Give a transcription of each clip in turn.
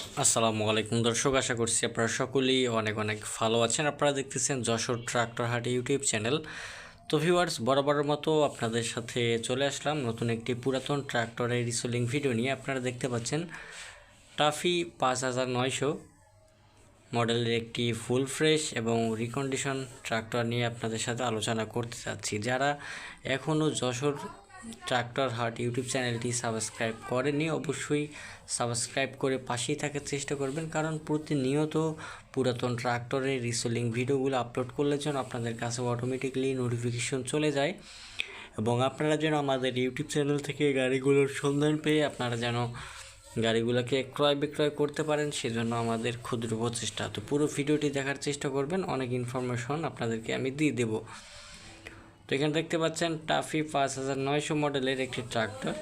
আসসালামু আলাইকুম দর্শক, আশা করছি আপনারা সকলেই অনেক অনেক ভালো আছেন। আপনারা দেখতেছেন যশোর ট্রাক্টর হাট ইউটিউব চ্যানেল। তো ভিউয়ার্স, বরাবরের মতো আপনাদের সাথে চলে আসলাম নতুন একটি পুরাতন ট্রাক্টরের রিসোলিং ভিডিও নিয়ে। আপনারা দেখতে পাচ্ছেন টাফি পাঁচ হাজার নয়শো মডেলের একটি ফুল ফ্রেশ এবং রিকন্ডিশন ট্রাক্টর নিয়ে আপনাদের সাথে আলোচনা করতে চাচ্ছি। যারা এখনও যশোর ট্রাক্টর হাট ইউটিউব চ্যানেলটি সাবস্ক্রাইব করেনি অবশ্যই সাবস্ক্রাইব করে পাশেই থাকার চেষ্টা করবেন। কারণ প্রতিনিয়ত পুরাতন ট্রাক্টরের রিসেলিং ভিডিওগুলো আপলোড করলে যেন আপনাদের কাছে অটোমেটিকলি নোটিফিকেশন চলে যায়। এবং আপনারা যেন আমাদের ইউটিউব চ্যানেল থেকে গাড়িগুলোর সন্ধান পেয়ে আপনারা যেন গাড়িগুলোকে ক্রয় বিক্রয় করতে পারেন, সেজন্য আমাদের ক্ষুদ্র প্রচেষ্টা। তো পুরো ভিডিওটি দেখার চেষ্টা করবেন, অনেক ইনফরমেশন আপনাদেরকে আমি দিয়ে দেবো। তো এখানে দেখতে পাচ্ছেন টাফি পাঁচ হাজার নয়শো মডেলের একটি ট্রাক্টর।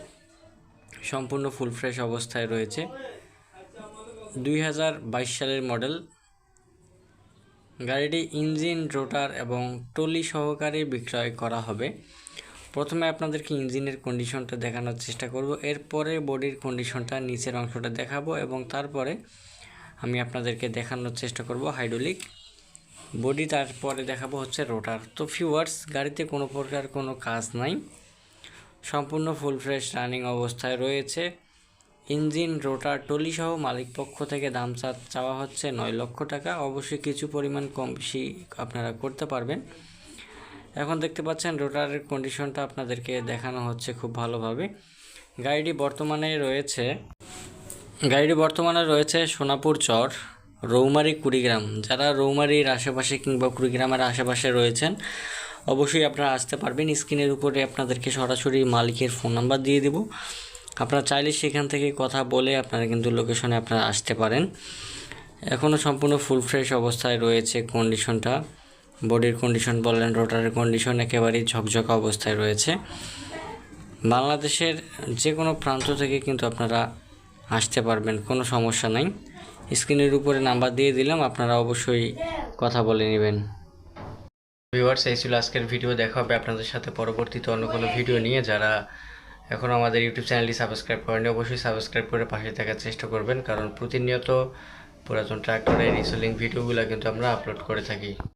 সম্পূর্ণ ফুল ফ্রেশ অবস্থায় রয়েছে। দুই হাজার বাইশ সালের মডেল। গাড়িটি ইঞ্জিন, রোটার এবং টলি সহকারে বিক্রয় করা হবে। প্রথমে আপনাদেরকে ইঞ্জিনের কন্ডিশনটা দেখানোর চেষ্টা করব। এরপরে বডির কন্ডিশনটা নিচের অংশটা দেখাবো এবং তারপরে আমি আপনাদেরকে দেখানোর চেষ্টা করব হাইড্রোলিক বডি তারপরে দেখাবো হচ্ছে রোটার তো ফিওয়ার্স গাড়িতে কোনো প্রকার কোনো কাজ নাই। সম্পূর্ণ ফুল ফ্রেশ রানিং অবস্থায় রয়েছে। ইঞ্জিন রোটার টলি সহ মালিক পক্ষ থেকে দাম চাওয়া হচ্ছে নয় লক্ষ টাকা। অবশ্যই কিছু পরিমাণ কম বেশি আপনারা করতে পারবেন। এখন দেখতে পাচ্ছেন রোটারের কন্ডিশনটা আপনাদেরকে দেখানো হচ্ছে খুব ভালোভাবে। গাড়িটি বর্তমানে রয়েছে গাড়িটি বর্তমানে রয়েছে সোনাপুর চর। রৌমারি, কুড়িগ্রাম। যারা রৌমারির আশেপাশে কিংবা কুড়িগ্রামের আশেপাশে রয়েছেন, অবশ্যই আপনারা আসতে পারবেন। স্ক্রিনের উপরে আপনাদেরকে সরাসরি মালিকের ফোন নাম্বার দিয়ে দেব। আপনারা চাইলে সেখান থেকে কথা বলে আপনারা কিন্তু লোকেশনে আপনারা আসতে পারেন। এখনও সম্পূর্ণ ফুল ফ্রেশ অবস্থায় রয়েছে কন্ডিশনটা। বডির কন্ডিশন বললেন রোটারের কন্ডিশন একেবারেই ঝকঝকা অবস্থায় রয়েছে। বাংলাদেশের যে কোনো প্রান্ত থেকে কিন্তু আপনারা আসতে পারবেন, কোনো সমস্যা নাই। স্ক্রিনের উপরে নাম্বার দিয়ে দিলাম, আপনারা অবশ্যই কথা বলে নেবেন। ভিউয়ার্স, এই ছিল আজকের ভিডিও। দেখা হবে আপনাদের সাথে পরবর্তীতে অন্য কোনো ভিডিও নিয়ে। যারা এখন আমাদের ইউটিউব চ্যানেলটি সাবস্ক্রাইব করেনি অবশ্যই সাবস্ক্রাইব করে পাশে থাকার চেষ্টা করবেন। কারণ প্রতিনিয়ত পুরাতন ট্রাক্টরের রিসেলিং ভিডিওগুলো কিন্তু আমরা আপলোড করে থাকি।